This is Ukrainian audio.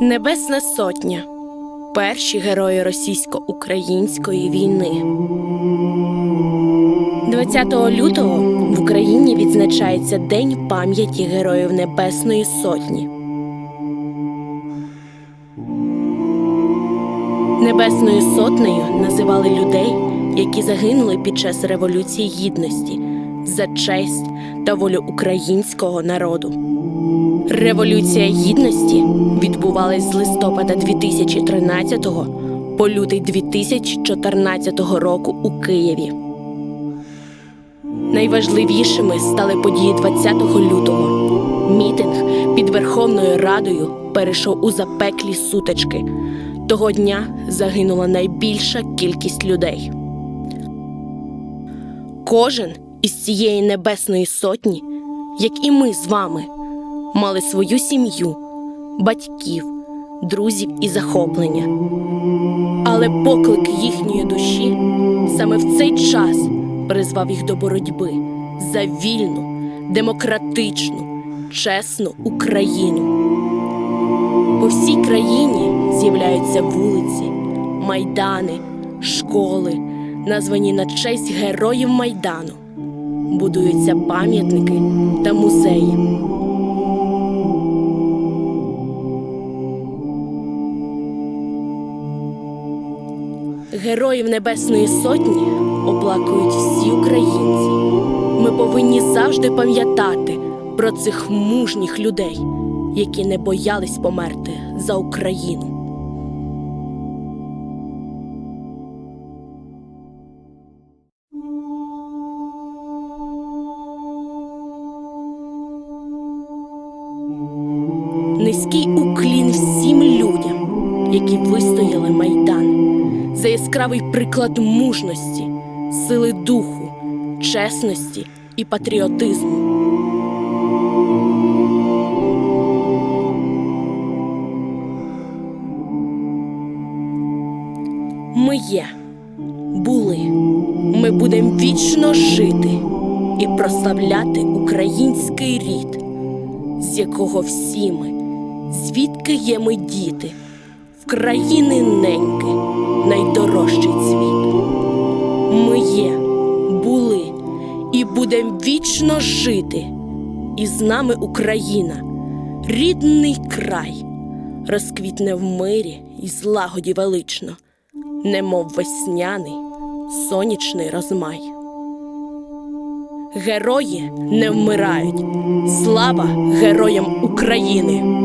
Небесна Сотня перші герої російсько-української війни. 20 лютого в Україні відзначається День пам'яті Героїв Небесної Сотні. Небесною сотнею називали людей, які загинули під час Революції Гідності за честь та волю українського народу. Революція Гідності відбувалась з листопада 2013 по лютий 2014 року у Києві. Найважливішими стали події 20 лютого. Мітинг під Верховною Радою перейшов у запеклі сутички. Того дня загинула найбільша кількість людей. Кожен із цієї небесної сотні, як і ми з вами, мали свою сім'ю, батьків, друзів і захоплення. Але поклик їхньої душі саме в цей час призвав їх до боротьби за вільну, демократичну, чесну Україну. По всій країні з'являються вулиці, майдани, школи, названі на честь героїв Майдану. Будуються пам'ятники та музеї. Героїв Небесної Сотні оплакують всі українці. Ми повинні завжди пам'ятати про цих мужніх людей, які не боялись померти за Україну. Низький уклін всім людям, які вистояли майдан, за яскравий приклад мужності, сили духу, чесності і патріотизму. Ми є, були, ми будемо вічно жити і прославляти український рід, з якого всі ми, звідки є ми діти, в країни неньки, найдорожчий цвіт. Ми є, були і будем вічно жити, і з нами Україна, рідний край, розквітне в мирі і злагоді велично, немов весняний сонячний розмай. Герої не вмирають. Слава героям України!